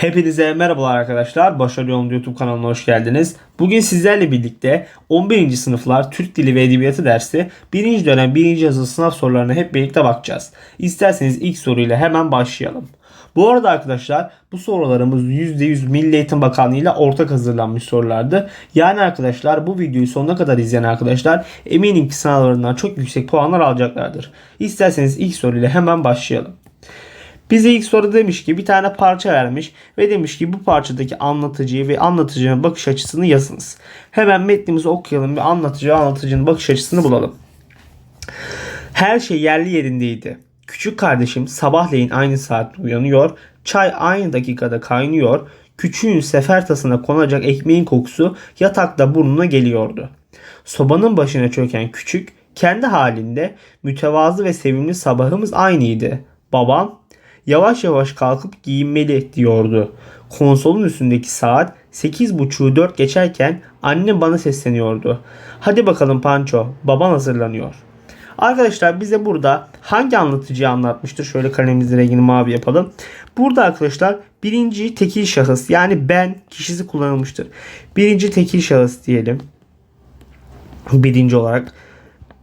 Hepinize merhabalar arkadaşlar. Başarı Yolunda YouTube kanalına hoş geldiniz. Bugün sizlerle birlikte 11. sınıflar Türk Dili ve Edebiyatı dersi 1. dönem 1. yazılı sınav sorularına hep birlikte bakacağız. İsterseniz ilk soruyla hemen başlayalım. Bu arada arkadaşlar bu sorularımız %100 Milli Eğitim Bakanlığı ile ortak hazırlanmış sorulardı. Yani arkadaşlar bu videoyu sonuna kadar izleyen arkadaşlar eminim ki sınavlarından çok yüksek puanlar alacaklardır. İsterseniz ilk soruyla hemen başlayalım. Bize ilk soru demiş ki bir tane parça vermiş ve demiş ki bu parçadaki anlatıcıyı ve anlatıcının bakış açısını yazınız. Hemen metnimizi okuyalım ve anlatıcı anlatıcının bakış açısını bulalım. Her şey yerli yerindeydi. Küçük kardeşim sabahleyin aynı saatte uyanıyor, çay aynı dakikada kaynıyor, küçüğün sefer tasına konacak ekmeğin kokusu yatakta burnuna geliyordu. Sobanın başına çöken küçük kendi halinde mütevazı ve sevimli sabahımız aynıydı. Babam Yavaş yavaş kalkıp giyinmeli diyordu. Konsolun üstündeki saat 8.30'u 4 geçerken annem bana sesleniyordu. Hadi bakalım Panço, baban hazırlanıyor. Arkadaşlar bize burada hangi anlatıcıyı anlatmıştır? Şöyle kalemimizin rengini mavi yapalım. Burada arkadaşlar birinci tekil şahıs yani ben kişisi kullanılmıştır. Birinci tekil şahıs diyelim. Birinci olarak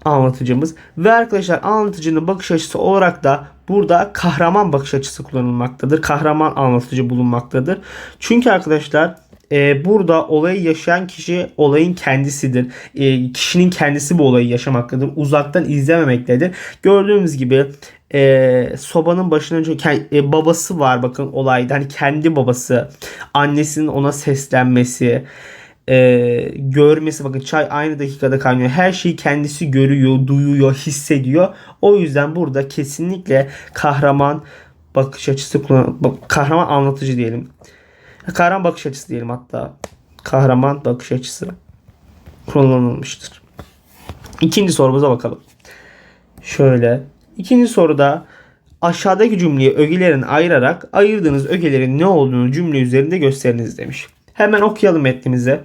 anlatıcımız. Ve arkadaşlar anlatıcının bakış açısı olarak da burada kahraman bakış açısı kullanılmaktadır. Kahraman anlatıcı bulunmaktadır. Çünkü arkadaşlar e, burada olayı yaşayan kişi olayın kendisidir. E, kişinin kendisi bu olayı yaşamaktadır. Uzaktan izlememektedir. Gördüğümüz gibi e, sobanın başına e, babası var bakın olayda. Hani kendi babası. Annesinin ona seslenmesi e, görmesi bakın çay aynı dakikada kaynıyor. Her şeyi kendisi görüyor, duyuyor, hissediyor. O yüzden burada kesinlikle kahraman bakış açısı kullan kahraman anlatıcı diyelim. Kahraman bakış açısı diyelim hatta. Kahraman bakış açısı kullanılmıştır. İkinci sorumuza bakalım. Şöyle. İkinci soruda aşağıdaki cümleyi ögelerin ayırarak ayırdığınız ögelerin ne olduğunu cümle üzerinde gösteriniz demiş. Hemen okuyalım metnimize.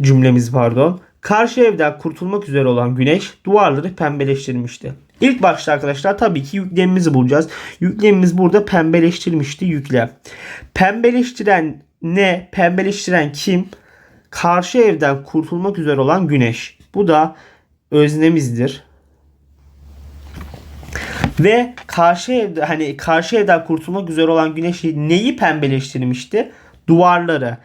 Cümlemiz pardon. Karşı evden kurtulmak üzere olan güneş duvarları pembeleştirmişti. İlk başta arkadaşlar tabii ki yüklemimizi bulacağız. Yüklemimiz burada pembeleştirmişti yüklem. Pembeleştiren ne? Pembeleştiren kim? Karşı evden kurtulmak üzere olan güneş. Bu da öznemizdir. Ve karşı evde hani karşı evden kurtulmak üzere olan güneş neyi pembeleştirmişti? Duvarları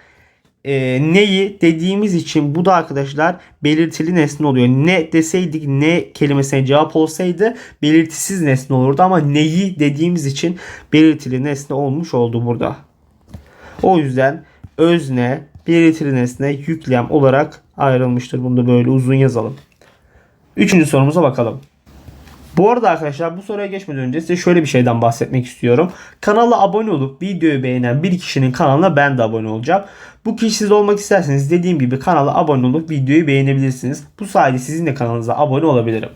e, neyi dediğimiz için bu da arkadaşlar belirtili nesne oluyor. Ne deseydik ne kelimesine cevap olsaydı belirtisiz nesne olurdu ama neyi dediğimiz için belirtili nesne olmuş oldu burada. O yüzden özne, belirtili nesne, yüklem olarak ayrılmıştır. Bunu da böyle uzun yazalım. Üçüncü sorumuza bakalım. Bu arada arkadaşlar bu soruya geçmeden önce size şöyle bir şeyden bahsetmek istiyorum. Kanala abone olup videoyu beğenen bir kişinin kanalına ben de abone olacağım. Bu kişi siz olmak isterseniz dediğim gibi kanala abone olup videoyu beğenebilirsiniz. Bu sayede sizin de kanalınıza abone olabilirim.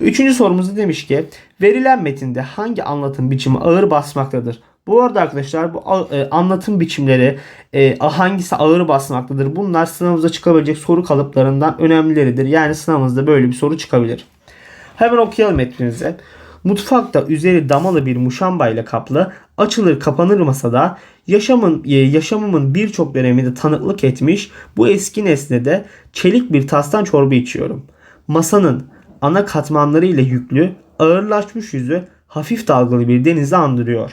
Üçüncü sorumuzda demiş ki verilen metinde hangi anlatım biçimi ağır basmaktadır? Bu arada arkadaşlar bu e, anlatım biçimleri e, hangisi ağır basmaktadır? Bunlar sınavımıza çıkabilecek soru kalıplarından önemlileridir. Yani sınavımızda böyle bir soru çıkabilir. Hemen okuyalım metnimizi. Mutfakta üzeri damalı bir muşamba ile kaplı, açılır kapanır masada yaşamın e, yaşamımın birçok döneminde tanıklık etmiş bu eski nesnede çelik bir tastan çorba içiyorum. Masanın ana katmanları ile yüklü, ağırlaşmış yüzü hafif dalgalı bir denizi andırıyor.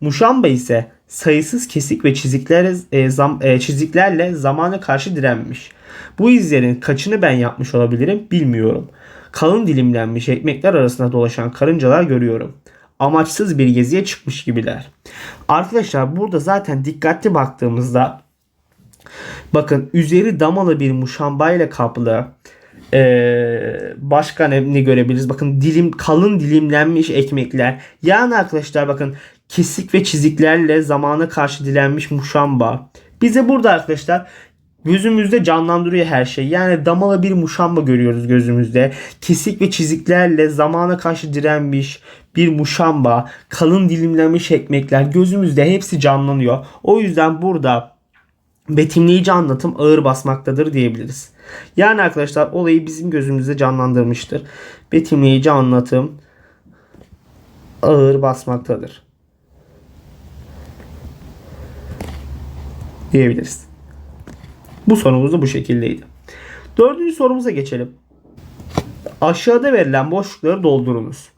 Muşamba ise sayısız kesik ve çiziklerle, e, zam, e, çiziklerle zamana karşı direnmiş. Bu izlerin kaçını ben yapmış olabilirim bilmiyorum. Kalın dilimlenmiş ekmekler arasında dolaşan karıncalar görüyorum. Amaçsız bir geziye çıkmış gibiler. Arkadaşlar burada zaten dikkatli baktığımızda bakın üzeri damalı bir muşambayla kaplı ee, başka ne, ne görebiliriz? Bakın dilim kalın dilimlenmiş ekmekler. Yani arkadaşlar bakın kesik ve çiziklerle zamana karşı dilenmiş muşamba. Bize burada arkadaşlar Gözümüzde canlandırıyor her şey. Yani damalı bir muşamba görüyoruz gözümüzde. Kesik ve çiziklerle zamana karşı direnmiş bir muşamba, kalın dilimlenmiş ekmekler gözümüzde hepsi canlanıyor. O yüzden burada betimleyici anlatım ağır basmaktadır diyebiliriz. Yani arkadaşlar olayı bizim gözümüzde canlandırmıştır. Betimleyici anlatım ağır basmaktadır. diyebiliriz. Bu sorumuz da bu şekildeydi. Dördüncü sorumuza geçelim. Aşağıda verilen boşlukları doldurunuz.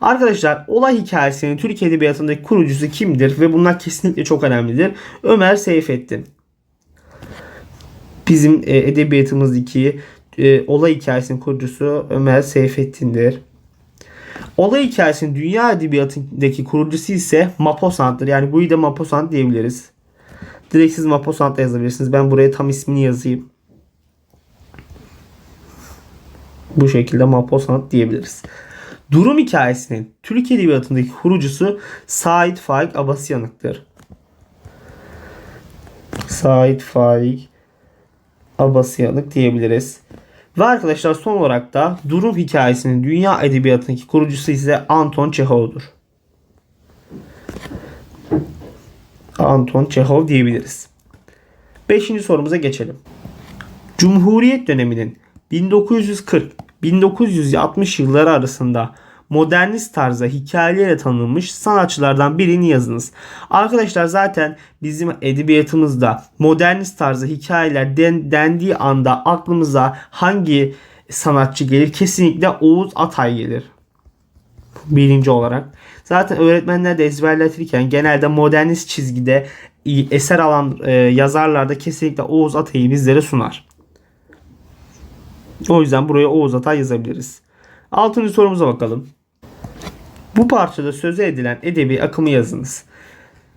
Arkadaşlar olay hikayesinin Türk Edebiyatı'ndaki kurucusu kimdir ve bunlar kesinlikle çok önemlidir. Ömer Seyfettin. Bizim e, edebiyatımızdaki e, olay hikayesinin kurucusu Ömer Seyfettin'dir. Olay hikayesinin dünya edebiyatındaki kurucusu ise Maupassant'tır. Yani bu da Maupassant diyebiliriz. Direkt siz Maupassant da yazabilirsiniz. Ben buraya tam ismini yazayım. Bu şekilde Maupassant diyebiliriz. Durum hikayesinin Türk Edebiyatı'ndaki kurucusu Said Faik Abasyanık'tır. Said Faik Abasyanık diyebiliriz. Ve arkadaşlar son olarak da Durum hikayesinin dünya edebiyatındaki kurucusu ise Anton Çehov'dur. Anton Çehov diyebiliriz. Beşinci sorumuza geçelim. Cumhuriyet döneminin 1940-1960 yılları arasında modernist tarzda hikayelerle tanınmış sanatçılardan birini yazınız. Arkadaşlar zaten bizim edebiyatımızda modernist tarzda hikayeler den, dendiği anda aklımıza hangi sanatçı gelir? Kesinlikle Oğuz Atay gelir. Birinci olarak. Zaten öğretmenler de ezberletirken genelde modernist çizgide eser alan e, yazarlarda kesinlikle Oğuz Atay'ı bizlere sunar. O yüzden buraya Oğuz Atay yazabiliriz. Altıncı sorumuza bakalım. Bu parçada söze edilen edebi akımı yazınız.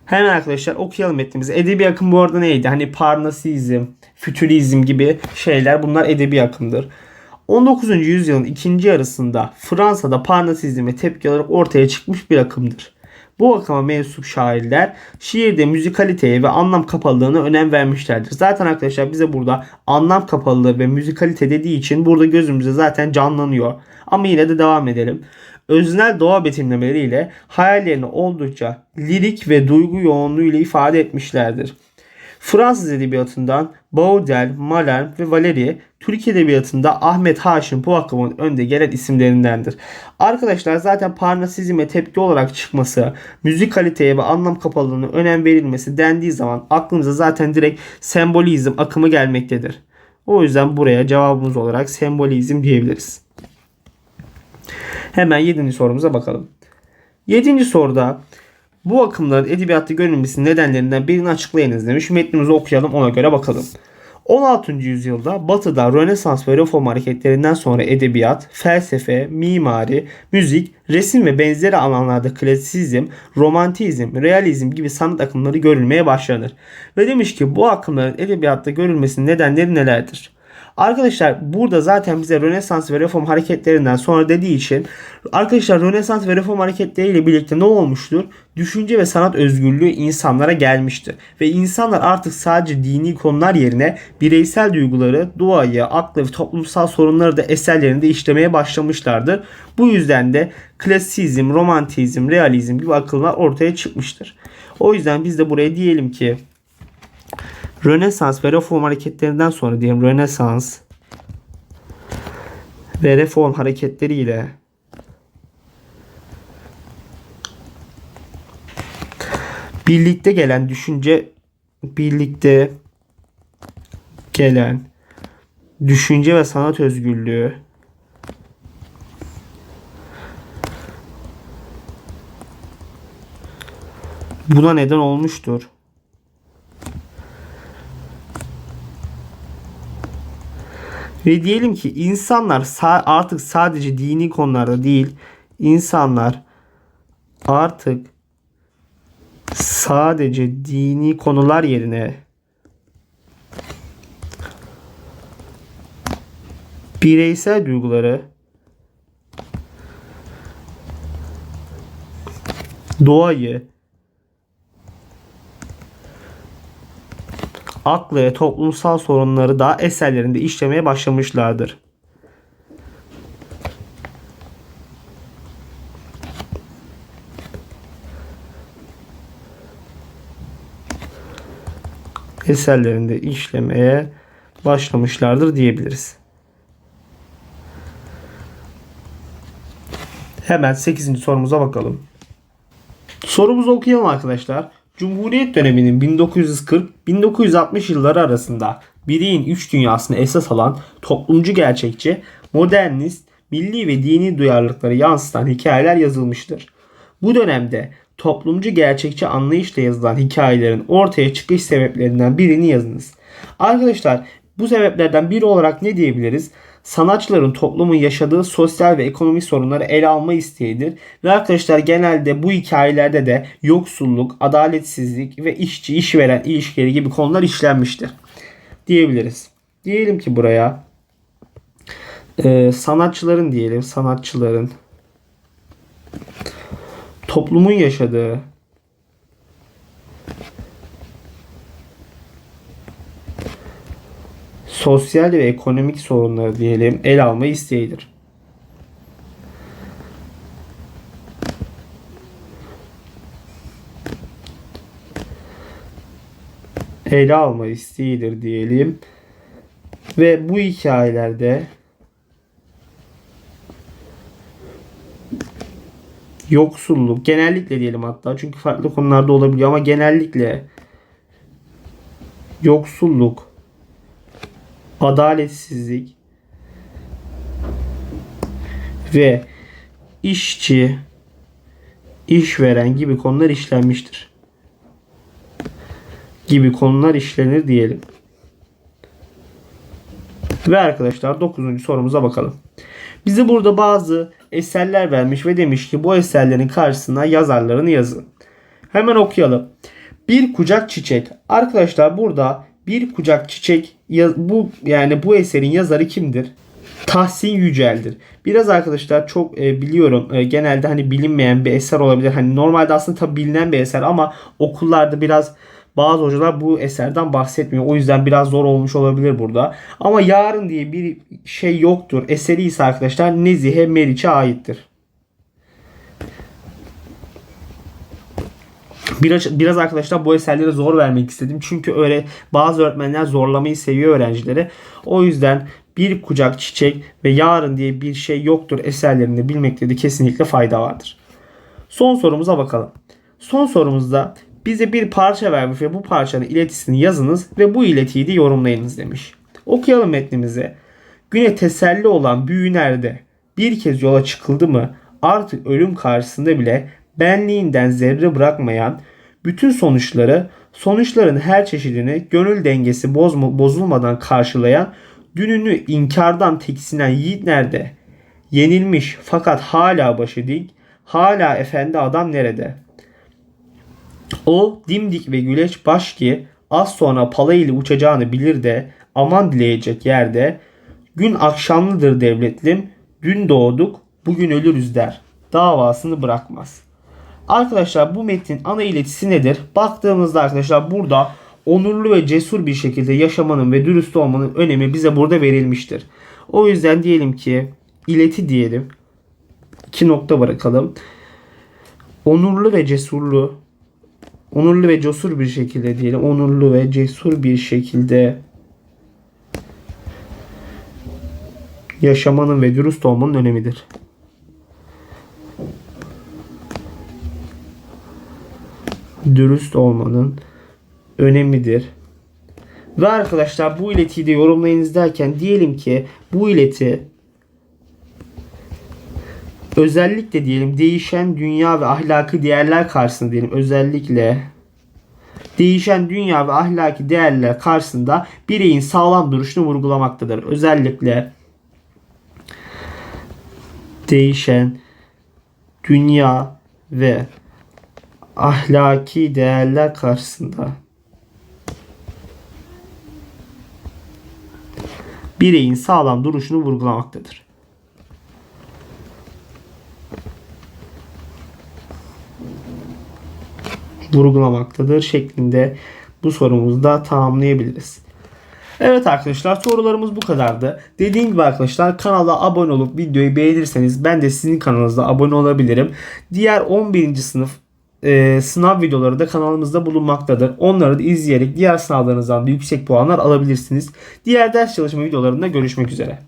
Hemen arkadaşlar okuyalım metnimizi. Edebi akım bu arada neydi? Hani Parnasizm, Fütürizm gibi şeyler bunlar edebi akımdır. 19. yüzyılın ikinci yarısında Fransa'da Parnasizme tepki olarak ortaya çıkmış bir akımdır. Bu akıma mensup şairler şiirde müzikaliteye ve anlam kapalılığına önem vermişlerdir. Zaten arkadaşlar bize burada anlam kapalılığı ve müzikalite dediği için burada gözümüze zaten canlanıyor. Ama yine de devam edelim. Öznel doğa betimlemeleriyle hayallerini oldukça lirik ve duygu yoğunluğuyla ifade etmişlerdir. Fransız edebiyatından Baudel, Malherbe ve Valéry, Türk edebiyatında Ahmet Haşim bu akımın önde gelen isimlerindendir. Arkadaşlar zaten Parnasizme tepki olarak çıkması, müzik kaliteye ve anlam kapalılığına önem verilmesi dendiği zaman aklımıza zaten direkt sembolizm akımı gelmektedir. O yüzden buraya cevabımız olarak sembolizm diyebiliriz. Hemen 7. sorumuza bakalım. 7. soruda bu akımların edebiyatta görülmesinin nedenlerinden birini açıklayınız demiş. Metnimizi okuyalım ona göre bakalım. 16. yüzyılda Batı'da Rönesans ve Reform hareketlerinden sonra edebiyat, felsefe, mimari, müzik, resim ve benzeri alanlarda klasizm, romantizm, realizm gibi sanat akımları görülmeye başlanır. Ve demiş ki bu akımların edebiyatta görülmesinin nedenleri nelerdir? Arkadaşlar burada zaten bize Rönesans ve Reform hareketlerinden sonra dediği için arkadaşlar Rönesans ve Reform hareketleriyle birlikte ne olmuştur? Düşünce ve sanat özgürlüğü insanlara gelmiştir. Ve insanlar artık sadece dini konular yerine bireysel duyguları, doğayı, aklı ve toplumsal sorunları da eserlerinde işlemeye başlamışlardır. Bu yüzden de klasizm, romantizm, realizm gibi akıllar ortaya çıkmıştır. O yüzden biz de buraya diyelim ki Rönesans ve reform hareketlerinden sonra diyelim Rönesans ve reform hareketleriyle birlikte gelen düşünce birlikte gelen düşünce ve sanat özgürlüğü buna neden olmuştur. Ve diyelim ki insanlar artık sadece dini konularda değil, insanlar artık sadece dini konular yerine bireysel duyguları doğayı aklı ve toplumsal sorunları da eserlerinde işlemeye başlamışlardır. eserlerinde işlemeye başlamışlardır diyebiliriz. Hemen 8. sorumuza bakalım. Sorumuzu okuyalım arkadaşlar. Cumhuriyet döneminin 1940-1960 yılları arasında bireyin üç dünyasını esas alan toplumcu gerçekçi, modernist, milli ve dini duyarlılıkları yansıtan hikayeler yazılmıştır. Bu dönemde toplumcu gerçekçi anlayışla yazılan hikayelerin ortaya çıkış sebeplerinden birini yazınız. Arkadaşlar bu sebeplerden biri olarak ne diyebiliriz? Sanatçıların toplumun yaşadığı sosyal ve ekonomik sorunları ele alma isteğidir. Ve arkadaşlar genelde bu hikayelerde de yoksulluk, adaletsizlik ve işçi işveren ilişkileri gibi konular işlenmiştir. Diyebiliriz. Diyelim ki buraya e, sanatçıların diyelim sanatçıların toplumun yaşadığı sosyal ve ekonomik sorunları diyelim ele alma isteğidir. Ele alma isteğidir diyelim. Ve bu hikayelerde yoksulluk genellikle diyelim hatta çünkü farklı konularda olabiliyor ama genellikle yoksulluk adaletsizlik ve işçi, işveren gibi konular işlenmiştir. Gibi konular işlenir diyelim. Ve arkadaşlar 9. sorumuza bakalım. Bize burada bazı eserler vermiş ve demiş ki bu eserlerin karşısına yazarlarını yazın. Hemen okuyalım. Bir kucak çiçek. Arkadaşlar burada bir kucak çiçek bu yani bu eserin yazarı kimdir? Tahsin Yücel'dir. Biraz arkadaşlar çok e, biliyorum e, genelde hani bilinmeyen bir eser olabilir. Hani normalde aslında tabi bilinen bir eser ama okullarda biraz bazı hocalar bu eserden bahsetmiyor. O yüzden biraz zor olmuş olabilir burada. Ama yarın diye bir şey yoktur. Eseri ise arkadaşlar Nezihe Meriç'e aittir. Biraz, biraz arkadaşlar bu eserlere zor vermek istedim. Çünkü öyle bazı öğretmenler zorlamayı seviyor öğrencileri. O yüzden bir kucak çiçek ve yarın diye bir şey yoktur eserlerinde bilmekte de kesinlikle fayda vardır. Son sorumuza bakalım. Son sorumuzda bize bir parça vermiş ve bu parçanın iletisini yazınız ve bu iletiyi de yorumlayınız demiş. Okuyalım metnimizi. Güne teselli olan büyü nerede? Bir kez yola çıkıldı mı artık ölüm karşısında bile benliğinden zerre bırakmayan, bütün sonuçları, sonuçların her çeşidini gönül dengesi bozma, bozulmadan karşılayan, dününü inkardan tiksinen yiğit nerede? Yenilmiş fakat hala başı dik, hala efendi adam nerede? O dimdik ve güleç baş ki az sonra pala ile uçacağını bilir de aman dileyecek yerde gün akşamlıdır devletlim dün doğduk bugün ölürüz der davasını bırakmaz.'' Arkadaşlar bu metnin ana iletisi nedir? Baktığımızda arkadaşlar burada onurlu ve cesur bir şekilde yaşamanın ve dürüst olmanın önemi bize burada verilmiştir. O yüzden diyelim ki ileti diyelim. İki nokta bırakalım. Onurlu ve cesurlu onurlu ve cesur bir şekilde diyelim. Onurlu ve cesur bir şekilde yaşamanın ve dürüst olmanın önemidir. Dürüst olmanın önemidir. Ve arkadaşlar bu iletiyi de yorumlayınız derken diyelim ki bu ileti özellikle diyelim değişen dünya ve ahlaki değerler karşısında diyelim özellikle değişen dünya ve ahlaki değerler karşısında bireyin sağlam duruşunu vurgulamaktadır. Özellikle değişen dünya ve ahlaki değerler karşısında bireyin sağlam duruşunu vurgulamaktadır. vurgulamaktadır şeklinde bu sorumuzu da tamamlayabiliriz. Evet arkadaşlar sorularımız bu kadardı. Dediğim gibi arkadaşlar kanala abone olup videoyu beğenirseniz ben de sizin kanalınızda abone olabilirim. Diğer 11. sınıf e, sınav videoları da kanalımızda bulunmaktadır. Onları da izleyerek diğer sınavlarınızdan da yüksek puanlar alabilirsiniz. Diğer ders çalışma videolarında görüşmek üzere.